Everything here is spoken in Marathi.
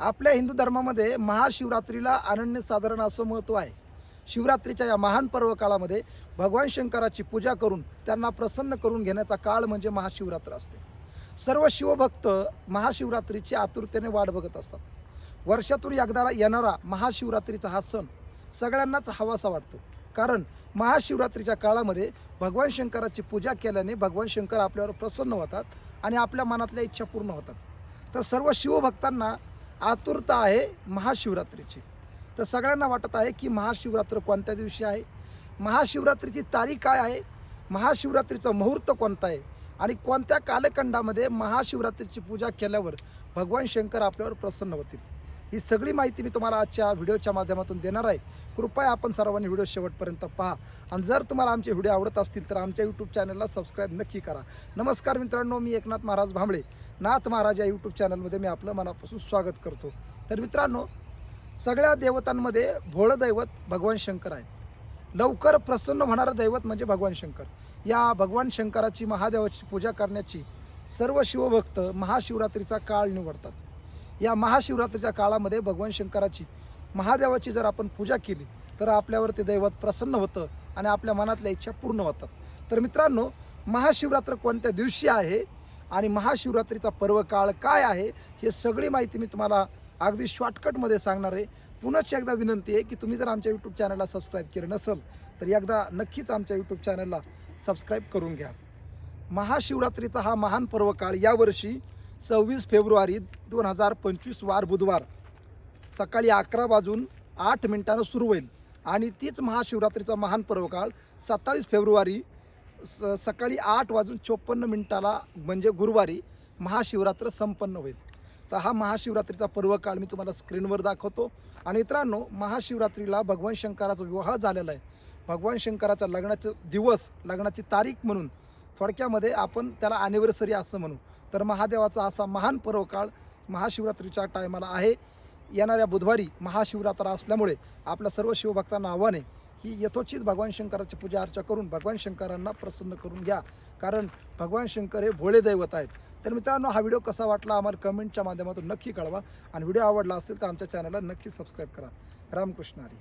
आपल्या हिंदू धर्मामध्ये महाशिवरात्रीला अनन्य साधारण असं महत्त्व आहे. शिवरात्रीच्या या महान पर्व काळामध्ये भगवान शंकराची पूजा करून त्यांना प्रसन्न करून घेण्याचा काळ म्हणजे महाशिवरात्र असते. सर्व शिवभक्त महाशिवरात्रीची आतुरतेने वाट बघत असतात. वर्षातून एकदा येणारा महाशिवरात्रीचा हा सण सगळ्यांनाच हवासा वाटतो. कारण महाशिवरात्रीच्या काळामध्ये भगवान शंकराची पूजा केल्याने भगवान शंकर आपल्यावर प्रसन्न होतात आणि आपल्या मनातल्या इच्छा पूर्ण होतात. तर सर्व शिवभक्तांना आतुरता आहे महाशिवरात्रीची. तर सगळ्यांना वाटत आहे की महाशिवरात्र कोणत्या दिवशी आहे? महाशिवरात्रीची तारीख काय आहे? महाशिवरात्रीचा मुहूर्त कोणता आहे? आणि कोणत्या कालखंडामध्ये महाशिवरात्रीची पूजा केल्यावर भगवान शंकर आपल्यावर प्रसन्न होतील? ही सगळी माहिती मी तुम्हाला आजच्या व्हिडिओच्या माध्यमातून देणार आहे. कृपया आपण सर्वांनी व्हिडिओ शेवटपर्यंत पहा. आणि जर तुम्हाला आमचे व्हिडिओ आवडत असतील तर आमच्या यूट्यूब चॅनलला सबस्क्राईब नक्की करा. नमस्कार मित्रांनो मी एकनाथ महाराज भांबळे. नाथ महाराज या यूट्यूब चॅनलमध्ये मी आपलं मनापासून स्वागत करतो. तर मित्रांनो सगळ्या देवतांमध्ये भोळं दैवत भगवान शंकर आहे लवकर प्रसन्न होणारं दैवत म्हणजे भगवान शंकर. या भगवान शंकराची महादेवाची पूजा करण्याची सर्व शिवभक्त महाशिवरात्रीचा काळ निवडतात. या महाशिवरात्रीच्या काळामध्ये भगवान शंकराची महादेवाची जर आपण पूजा केली तर आपल्यावर ते दैवत प्रसन्न होतं आणि आपल्या मनातल्या इच्छा पूर्ण होतात. तर मित्रांनो महाशिवरात्र कोणत्या दिवशी आहे आणि महाशिवरात्रीचा पर्व काळ काय आहे हे सगळी माहिती मी तुम्हाला अगदी शॉर्टकटमध्ये सांगणार आहे. पुनश्च एकदा विनंती आहे की तुम्ही जर आमच्या यूट्यूब चॅनलला सबस्क्राईब केलं नसेल तर एकदा नक्कीच आमच्या यूट्यूब चॅनलला सबस्क्राईब करून घ्या. महाशिवरात्रीचा हा महान पर्व काळ यावर्षी सव्वीस फेब्रुवारी दोन हजार पंचवीस वार बुधवार. सकाळी अकरा वाजून आठ मिनिटानं सुरू होईल. आणि तीच महाशिवरात्रीचा महान पर्वकाळ सत्तावीस फेब्रुवारी स सकाळी आठ वाजून चोपन्न मिनिटाला म्हणजे गुरुवारी महाशिवरात्र संपन्न होईल. तर हा महाशिवरात्रीचा पर्वकाळ मी तुम्हाला स्क्रीनवर दाखवतो. आणि मित्रांनो महाशिवरात्रीला भगवान शंकराचा विवाह झालेला आहे. भगवान शंकराचा लग्नाचा दिवस लग्नाची तारीख म्हणून थोडक्यामध्ये आपण त्याला ॲनिव्हर्सरी असं म्हणू. तर महादेवाचा असा महान पर्व काळ महाशिवरात्रीच्या टायमाला आहे. येणाऱ्या बुधवारी महाशिवरात्र असल्यामुळे आपल्या सर्व शिवभक्तांना आव्हान आहे की यथोचित भगवान शंकराची पूजा अर्चा करून भगवान शंकरांना प्रसन्न करून घ्या. कारण भगवान शंकर हे भोळे दैवत आहेत. तर मित्रांनो हा व्हिडिओ कसा वाटला आम्हाला कमेंटच्या माध्यमातून नक्की कळवा. आणि व्हिडिओ आवडला असेल तर आमच्या चॅनलला नक्की सबस्क्राईब करा. रामकृष्ण हरी.